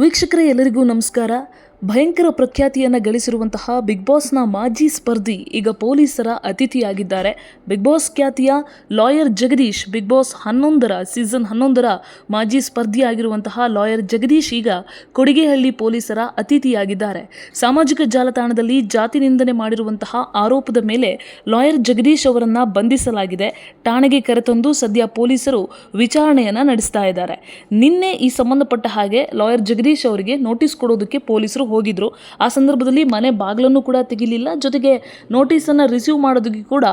ವೀಕ್ಷಕರೇ ಎಲ್ಲರಿಗೂ ನಮಸ್ಕಾರ. ಭಯಂಕರ ಪ್ರಖ್ಯಾತಿಯನ್ನು ಗಳಿಸಿರುವಂತಹ ಬಿಗ್ ಬಾಸ್ನ ಮಾಜಿ ಸ್ಪರ್ಧಿ ಈಗ ಪೊಲೀಸರ ಅತಿಥಿಯಾಗಿದ್ದಾರೆ. ಬಿಗ್ ಬಾಸ್ ಖ್ಯಾತಿಯ ಲಾಯರ್ ಜಗದೀಶ್ ಬಿಗ್ ಬಾಸ್ ಹನ್ನೊಂದರ ಸೀಸನ್ ಹನ್ನೊಂದರ ಮಾಜಿ ಸ್ಪರ್ಧಿಯಾಗಿರುವಂತಹ ಲಾಯರ್ ಜಗದೀಶ್ ಈಗ ಕೊಡಿಗೆಹಳ್ಳಿ ಪೊಲೀಸರ ಅತಿಥಿಯಾಗಿದ್ದಾರೆ. ಸಾಮಾಜಿಕ ಜಾಲತಾಣದಲ್ಲಿ ಜಾತಿ ನಿಂದನೆ ಮಾಡಿರುವಂತಹ ಆರೋಪದ ಮೇಲೆ ಲಾಯರ್ ಜಗದೀಶ್ ಅವರನ್ನು ಬಂಧಿಸಲಾಗಿದೆ. ಠಾಣೆಗೆ ಕರೆತಂದು ಸದ್ಯ ಪೊಲೀಸರು ವಿಚಾರಣೆಯನ್ನು ನಡೆಸ್ತಾ ಇದ್ದಾರೆ. ನಿನ್ನೆ ಈ ಸಂಬಂಧಪಟ್ಟ ಹಾಗೆ ಲಾಯರ್ ಜಗದೀಶ್ ಅವರಿಗೆ ನೋಟಿಸ್ ಕೊಡೋದಕ್ಕೆ ಪೊಲೀಸರು ಹೋಗಿದ್ರು. ಆ ಸಂದರ್ಭದಲ್ಲಿ ಮನೆ ಬಾಗಿಲನ್ನು ಕೂಡ ತೆಗಿಲಿಲ್ಲ. ಜೊತೆಗೆ ನೋಟಿಸನ್ನು ರಿಸೀವ್ ಮಾಡೋದಕ್ಕೆ ಕೂಡ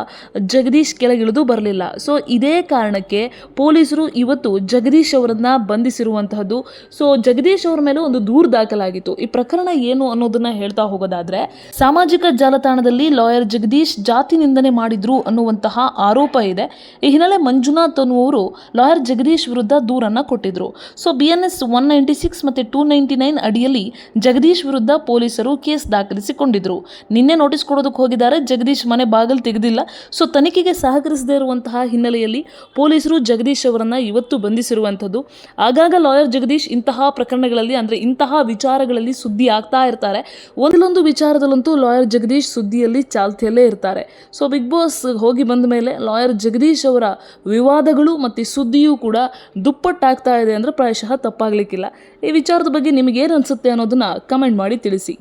ಜಗದೀಶ್ ಕೆಳಗಿಳಿದು ಬರಲಿಲ್ಲ. ಸೊ ಇದೇ ಕಾರಣಕ್ಕೆ ಪೊಲೀಸರು ಇವತ್ತು ಜಗದೀಶ್ ಅವರನ್ನ ಬಂಧಿಸಿರುವಂತಹದ್ದು. ಸೊ ಜಗದೀಶ್ ಅವರ ಮೇಲೆ ಒಂದು ದೂರು ದಾಖಲಾಗಿತ್ತು. ಈ ಪ್ರಕರಣ ಏನು ಅನ್ನೋದನ್ನ ಹೇಳ್ತಾ ಹೋಗೋದಾದ್ರೆ, ಸಾಮಾಜಿಕ ಜಾಲತಾಣದಲ್ಲಿ ಲಾಯರ್ ಜಗದೀಶ್ ಜಾತಿ ನಿಂದನೆ ಮಾಡಿದ್ರು ಅನ್ನುವಂತಹ ಆರೋಪ ಇದೆ. ಈ ಹಿನ್ನೆಲೆ ಮಂಜುನಾಥ್ ಅನ್ನುವರು ಲಾಯರ್ ಜಗದೀಶ್ ವಿರುದ್ಧ ದೂರನ್ನ ಕೊಟ್ಟಿದ್ರು. So B N S one ninety six ಮತ್ತೆ ಟೂ ನೈಂಟಿ ನೈನ್ ಅಡಿಯಲ್ಲಿ ಜಗದೀಶ್ ವಿರುದ್ಧ ಪೊಲೀಸರು ಕೇಸ್ ದಾಖಲಿಸಿಕೊಂಡಿದ್ರು. ನಿನ್ನೆ ನೋಟಿಸ್ ಕೊಡೋದಕ್ಕೆ ಹೋಗಿದ್ದಾರೆ. ಜಗದೀಶ್ ಮನೆ ಬಾಗಿಲು ತೆಗೆದಿಲ್ಲ. ಸೊ ತನಿಖೆಗೆ ಸಹಕರಿಸದೇ ಇರುವಂತಹ ಹಿನ್ನೆಲೆಯಲ್ಲಿ ಪೊಲೀಸರು ಜಗದೀಶ್ ಅವರನ್ನ ಇವತ್ತು ಬಂಧಿಸಿರುವಂಥದ್ದು. ಆಗಾಗ ಲಾಯರ್ ಜಗದೀಶ್ ಇಂತಹ ಪ್ರಕರಣಗಳಲ್ಲಿ, ಅಂದರೆ ಇಂತಹ ವಿಚಾರಗಳಲ್ಲಿ ಸುದ್ದಿ ಆಗ್ತಾ ಇರ್ತಾರೆ. ಒಂದೊಂದು ವಿಚಾರದಲ್ಲಂತೂ ಲಾಯರ್ ಜಗದೀಶ್ ಸುದ್ದಿಯಲ್ಲಿ ಚಾಲ್ತಿಯಲ್ಲೇ ಇರ್ತಾರೆ. ಸೊ ಬಿಗ್ ಬಾಸ್ ಹೋಗಿ ಬಂದ ಮೇಲೆ ಲಾಯರ್ ಜಗದೀಶ್ ಅವರ ವಿವಾದಗಳು ಮತ್ತು ಸುದ್ದಿಯೂ ಕೂಡ ದುಪ್ಪಟ್ಟಾಗ್ತಾ ಇದೆ ಅಂದರೆ ಪ್ರಾಯಶಃ ತಪ್ಪಾಗಲಿಕ್ಕಿಲ್ಲ. ಈ ವಿಚಾರದ ಬಗ್ಗೆ ನಿಮಗೇನು ಅನಿಸುತ್ತೆ ಅನ್ನೋದನ್ನ ಕಮೆಂಟ್ ಮಾಡಿ ತಿಳಿಸಿ.